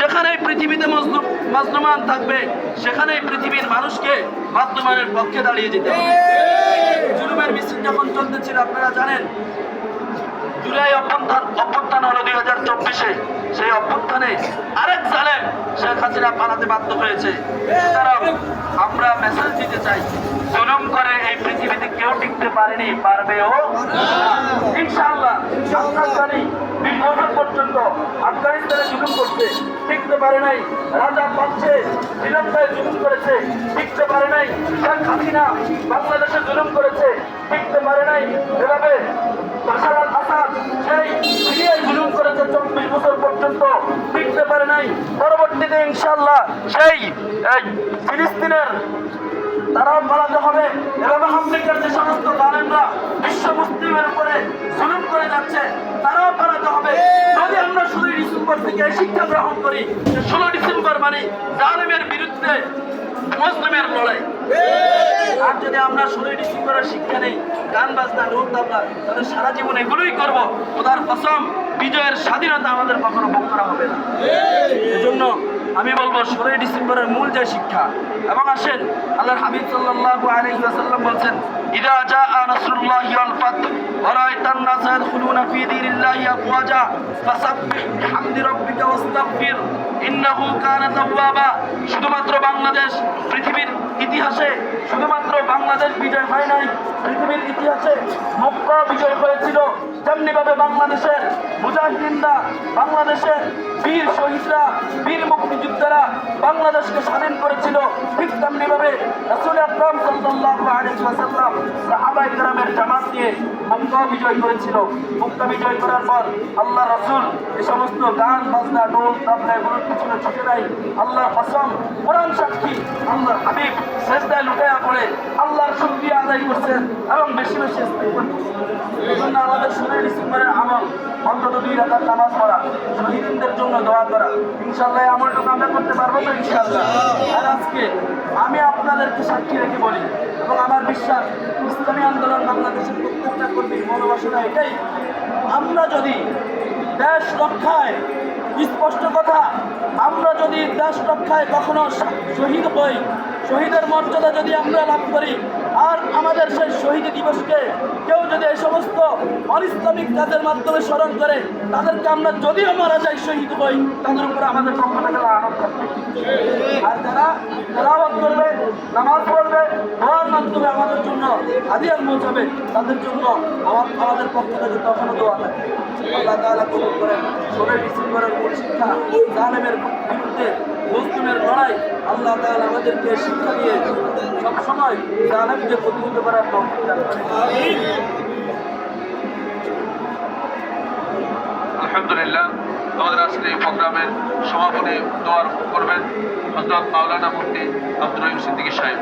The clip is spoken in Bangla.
যেখানেই পৃথিবীতে মাজলুমান থাকবে, সেখানেই পৃথিবীর মানুষকে মাজলুমানের পক্ষে দাঁড়িয়ে যেতে হবে। জুলুমের মিছিল যখন চলতেছিল, আপনারা জানেন, জুলাই অভ্যন্থান অভ্যুত্থান হলো দুই হাজার চব্বিশে। সেই অভ্যুত্থানে আরেক জালেম শেখ হাসিনা পালাতে বাধ্য হয়েছে। সুতরাং আমরা মেসেজ দিতে চাই, জুলুম করে এই পৃথিবীতে কেউ টিকতে পারেনি, পারবেও ইনশাআল্লাহ আফগানিস্তানি বিশ বছর পর্যন্ত আফগানিস্তানে জুলুম করছে। টিকতে পারে নাই, রাজা পাচ্ছে, শ্রীলঙ্কায় জুলুম করেছে। টিকতে পারে নাই, শেখ হাসিনা বাংলাদেশে জুলুম করেছে। টিকতে পারে নাই, এভাবে বাশার আসাদ সেই সিরিয়ায় জুলুম করেছে চব্বিশ বছর পর্যন্ত। টিকতে পারে নাই, পরবর্তীতে ইনশাল্লাহ সেই ফিলিস্তিনের তারাও পালাতে হবে। এবং আফ্রিকার যে সমস্ত জালেমরা বিশ্ব মুসলিমের উপরে জুলুম করে যাচ্ছে, তারাও পালাতে হবে যদি আমরা ষোলোই ডিসেম্বর থেকে শিক্ষা গ্রহণ করি। ষোলো ডিসেম্বর মানে জালেমের বিরুদ্ধে মুসলিমের লড়াই। আর যদি আমরা ষোলোই ডিসেম্বরের শিক্ষা নেই, গান বাজনা, ঢোল তাবলা, তাহলে সারা জীবন এগুলোই করব। ওদের কসম, বিজয়ের স্বাধীনতা আমাদের কখনো ভোগ করা হবে না। এজন্য আমি বলব, ষোলোই ডিসেম্বরের মূল যে শিক্ষা, এবং আসেন, আল্লাহর হাবিব সাল্লাল্লাহু আলাইহি ওয়াসাল্লাম বলছেন, ইদা জাআ নাসরুল্লাহি ওয়াল ফাত ওয়া রাআইতান নাস ইয়াদখুলুনা ফি দীনিল্লাহি আফওয়াজা, ফাসাব্বিহ বিহামদি রাব্বিকা ওয়াস্তাগফির, ইন্নাহু কানা তাওয়াবা। শুধুমাত্র বাংলাদেশ, পৃথিবীর ইতিহাসে, শুধুমাত্র বাংলাদেশ বিজয় হয় নাই, পৃথিবীর ইতিহাসে মক্কা বিজয় হয়েছিল। তেমনিভাবে বাংলাদেশের মুজাহিদিনরা বাংলাদেশের বীর শহীদরা বীর মুক্তিযোদ্ধারা বাংলাদেশকে স্বাধীন করেছিল ঠিক তেমনিভাবে রাসূল আকরাম সাল্লাল্লাহু আলাইহি ওয়াসাল্লাম জামাত নিয়ে বিজয় করেছিল। মক্কা বিজয় করার পর আল্লাহ রাসূল এই সমস্ত গান, বাজনা, ঢোল, তাবলা এগুলোর পিছনে ছুটে নাই। আল্লাহর কসম, কোরআন সাক্ষী, আল্লাহর হাবিব সেজদায় লুটায়া পড়ে আল্লাহর আদায় করছেন এবং বেশি বেশি ইস্তেগফার করছেন। আমাদের ষোলোই ডিসেম্বরের আমল অন্তত দুই রাকাত নামাজ পড়া, শহীদদের জন্য দোয়া করা ইনশাল্লাহ আমলটুকু আমরা করতে পারব তো আর আজকে আমি আপনাদেরকে সাক্ষী রেখে বলি, এবং আমার বিশ্বাস, ইসলামী আন্দোলন বাংলাদেশের প্রত্যেকটা কর্মীর মনোবাসনা এটাই। আমরা যদি দেশ রক্ষায় স্পষ্ট কথা, আমরা যদি দেশ রক্ষায় কখনো শহীদ হই, শহীদের মর্যাদা যদি আমরা লাভ করি, আর আমাদের সেই শহীদ দিবসকে কেউ যদি এই সমস্ত অনিসলামিক কাজের মাধ্যমে স্মরণ করে, তাদেরকে আমরা যদিও মারা যাই শহীদ হই, তাদের উপরে আমাদের পক্ষ থেকে থাকবে আর যারা তেলাওয়াত করবে, নামাজ পড়বে দোয়ার মাধ্যমে আমাদের জন্য হাদিয়ার পৌঁছাবে তাদের জন্য আমার আমাদের পক্ষ থেকে তখনও দোয়া থাকে আল্লাহ তাআলা কবুল করেন। ষোলোই ডিসেম্বরের মূল শিক্ষা জালেমের বিরুদ্ধে মুসলিমের লড়াই, আল্লাহ তাআলা আমাদেরকে শিক্ষা দিয়ে সবসময় জালেমকে প্রতিহত করার তৌফিক আলহামদুলিল্লাহ, আমাদের আজকে এই প্রোগ্রামের সমাপনী দোয়ার করবেন হজরত মাওলানা মুফতি আব্দুর রহিম সিদ্দিকী সাহেব।